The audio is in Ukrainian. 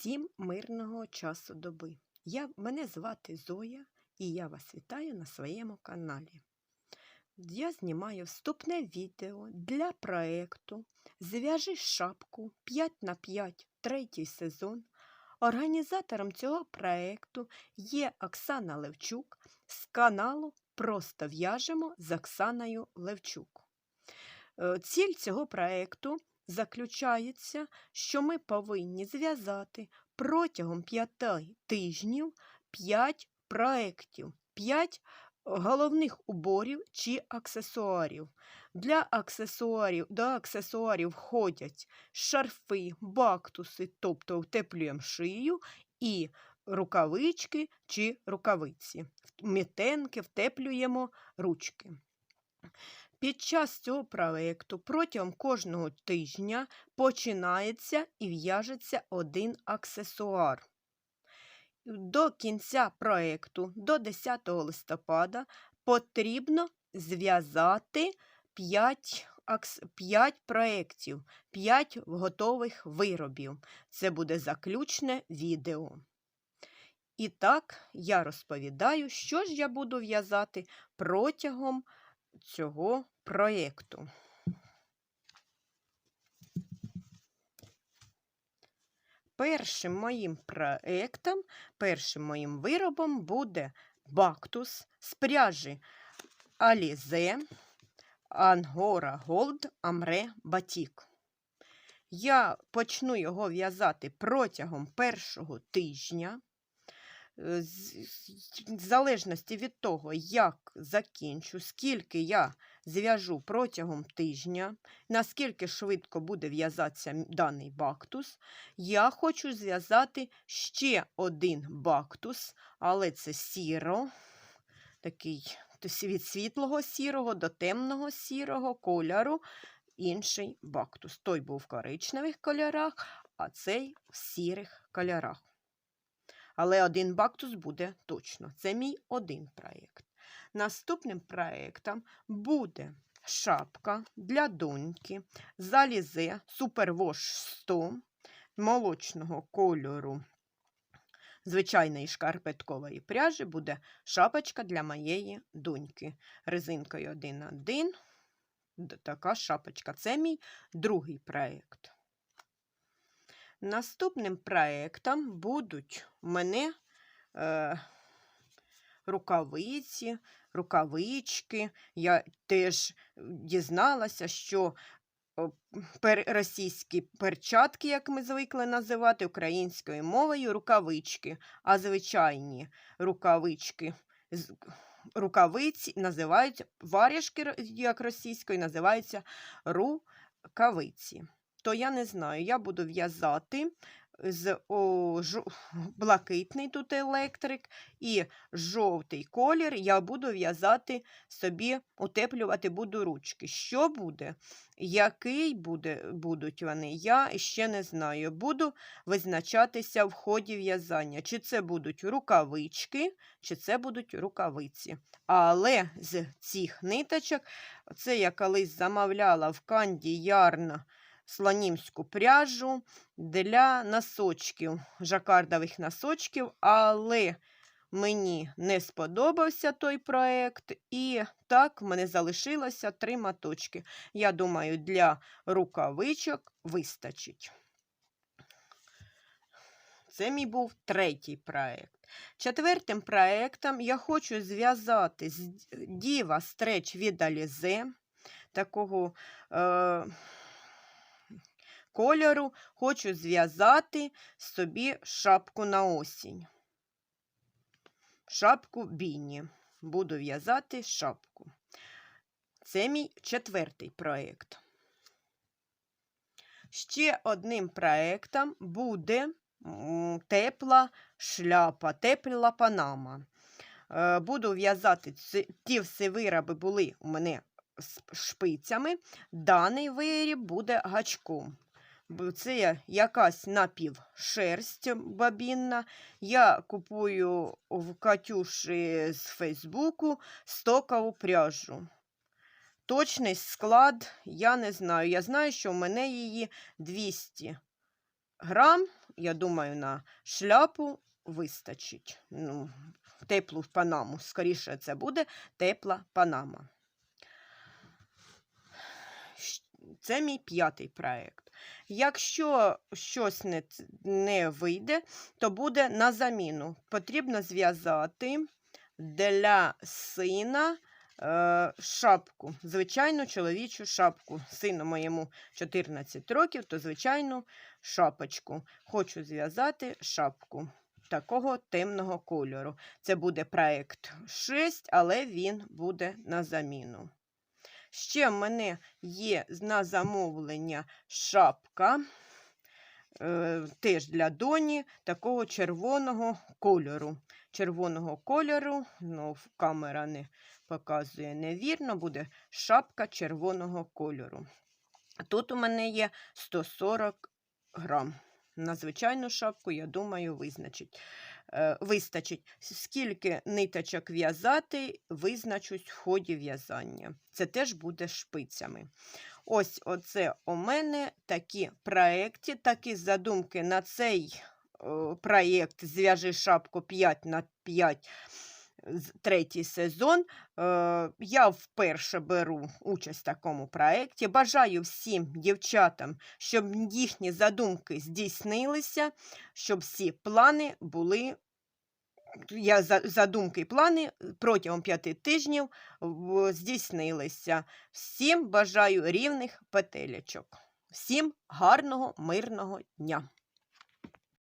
Всім мирного часу доби. Я, мене звати Зоя і я вас вітаю на своєму каналі. Я знімаю вступне відео для проєкту Зв'яжи шапку 5 на 5 третій сезон. Організатором цього проєкту є Оксана Левчук з каналу Просто в'яжемо з Оксаною Левчук. Е, Ціль цього проєкту заключається, що ми повинні зв'язати протягом п'яти тижнів 5 проєктів, 5 головних уборів чи аксесуарів. Для аксесуарів, до аксесуарів входять шарфи, бактуси, тобто втеплюємо шию, і рукавички чи рукавиці. Мітенки втеплюємо ручки. Під час цього проєкту протягом кожного тижня починається і в'яжеться один аксесуар. До кінця проєкту, до 10 листопада, потрібно зв'язати 5, 5 проєктів, 5 готових виробів. Це буде заключне відео. І так, я розповідаю, що ж я буду в'язати протягом цього проєкту. Першим моїм проєктом, першим моїм виробом буде бактус з пряжі Alize Angora Gold Amre Batik. Я почну його в'язати протягом першого тижня. Е, В залежності від того, як закінчу, скільки я зв'яжу протягом тижня, наскільки швидко буде в'язатися даний бактус, я хочу зв'язати ще один бактус, але це сіро, такий від світлого сірого до темного сірого кольору. Інший бактус. Той був в коричневих кольорах, а цей в сірих кольорах. Але один бактус буде точно. Це мій один проєкт. Наступним проєктом буде шапка для доньки залізе Superwash 100 молочного кольору звичайної шкарпеткової пряжі буде шапочка для моєї доньки. Резинкою 1,1. Така шапочка. Це мій другий проєкт. Наступним проєктом будуть у мене е, рукавиці, рукавички. Я теж дізналася, що російські перчатки, як ми звикли називати, українською мовою рукавички, а звичайні рукавички. Рукавиці називаються варяшки, як російською, називаються рукавиці то я не знаю, я буду в'язати з о, ж, блакитний тут електрик і жовтий колір я буду в'язати собі, утеплювати буду ручки. Що буде? Який буде, будуть вони, я ще не знаю. Буду визначатися в ході в'язання, чи це будуть рукавички, чи це будуть рукавиці. Але з цих ниточок, це я колись замовляла в Канді Ярна слонімську пряжу для носочків, жакардових носочків, але мені не сподобався той проєкт, і так в мене залишилося три маточки. Я думаю, для рукавичок вистачить. Це мій був третій проєкт. Четвертим проєктом я хочу зв'язати з Діва стреч від Alize, такого. Е кольору хочу зв'язати собі шапку на осінь. Шапку Біні. Буду в'язати шапку. Це мій четвертий проєкт. Ще одним проєктом буде тепла шляпа, тепла панама. Е, буду в'язати ті всі вироби були у мене з шпицями. Даний виріб буде гачком це якась напівшерсть бабінна. Я купую в Катюші з Фейсбуку стокову пряжу. Точний склад я не знаю. Я знаю, що в мене її 200 грам, я думаю, на шляпу вистачить. Ну, теплу панаму. Скоріше це буде тепла панама. Це мій п'ятий проєкт. Якщо щось не, не вийде, то буде на заміну. Потрібно зв'язати для сина е, шапку, звичайну чоловічу шапку. Сину моєму 14 років, то звичайну шапочку. Хочу зв'язати шапку такого темного кольору. Це буде проєкт 6, але він буде на заміну. Ще в мене є на замовлення шапка, е, теж для доні, такого червоного кольору. Червоного кольору, ну, камера не показує невірно, буде шапка червоного кольору. Тут у мене є 140 грам. На звичайну шапку, я думаю, визначить. Е, вистачить. Скільки ниточок в'язати, визначусь в ході в'язання. Це теж буде шпицями. Ось оце у мене такі проекти, такі задумки на цей е, проєкт Зв'яжи шапку 5 на 5 з- третій сезон. Е, Я вперше беру участь в такому проєкті. Бажаю всім дівчатам, щоб їхні задумки здійснилися, щоб всі плани були. Я за- задумки і плани протягом п'яти тижнів здійснилися. Всім бажаю рівних петелечок. Всім гарного, мирного дня!